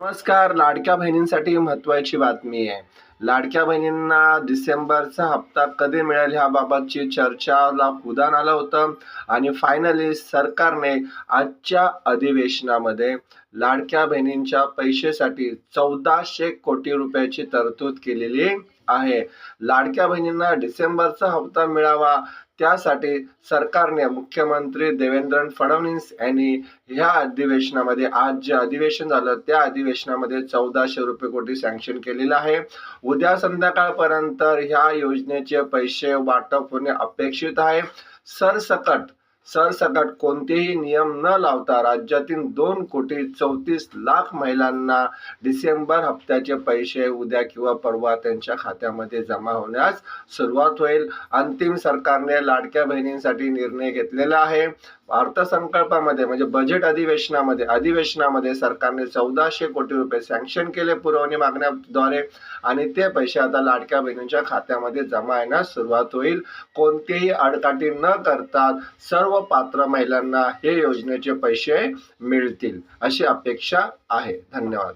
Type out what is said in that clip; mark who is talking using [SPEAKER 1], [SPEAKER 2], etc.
[SPEAKER 1] नमस्कार लाडक्या बहिणींसाठी महत्त्वाची बातमी आहे. लाडक्या बहिणींना डिसेंबरचा हप्ता कधी मिळेल ह्याबाबतची चर्चाला उदान आलं होतं. आणि फायनली सरकारने आजच्या अधिवेशनामध्ये लाडक्या बहिणींच्या पैशासाठी चौदाशे कोटी रुपयाची तरतूद केलेली आहे. लाडक्या बहिणींना डिसेंबरचा हप्ता मिळावा त्यासाठी सरकारने मुख्यमंत्री देवेंद्र फडणवीस यांनी ह्या अधिवेशनामध्ये आज जे अधिवेशन झालं त्या अधिवेशनामध्ये चौदाशे रुपये कोटी सँक्शन केलेलं आहे. उद्या संध्याकाळपर्यंत ह्या योजनेचे पैसे वाटप होणे अपेक्षित आहे. सरसकट सरसकट कोणतेही नियम न लावता राज्यातील दोन कोटी चौतीस लाख महिलांना डिसेंबर हप्त्याचे पैसे उद्या किंवा परवा त्यांच्या खात्यामध्ये जमा होण्यास सुरुवात होईल. अंतिम सरकारने लाडक्या बहिणींसाठी निर्णय घेतलेला आहे. अर्थसंकल्पामध्ये म्हणजे बजेट अधिवेशनामध्ये अधिवेशनामध्ये सरकारने चौदाशे कोटी रुपये सँक्शन केले पुरवणी मागण्याद्वारे आणि ते पैसे आता लाडक्या बहिणींच्या खात्यामध्ये जमा येण्यास सुरुवात होईल. कोणतीही आडकाठी न करता सर्व पात्र महिलांना हे योजनेचे पैसे मिळतील अशी अपेक्षा आहे. धन्यवाद.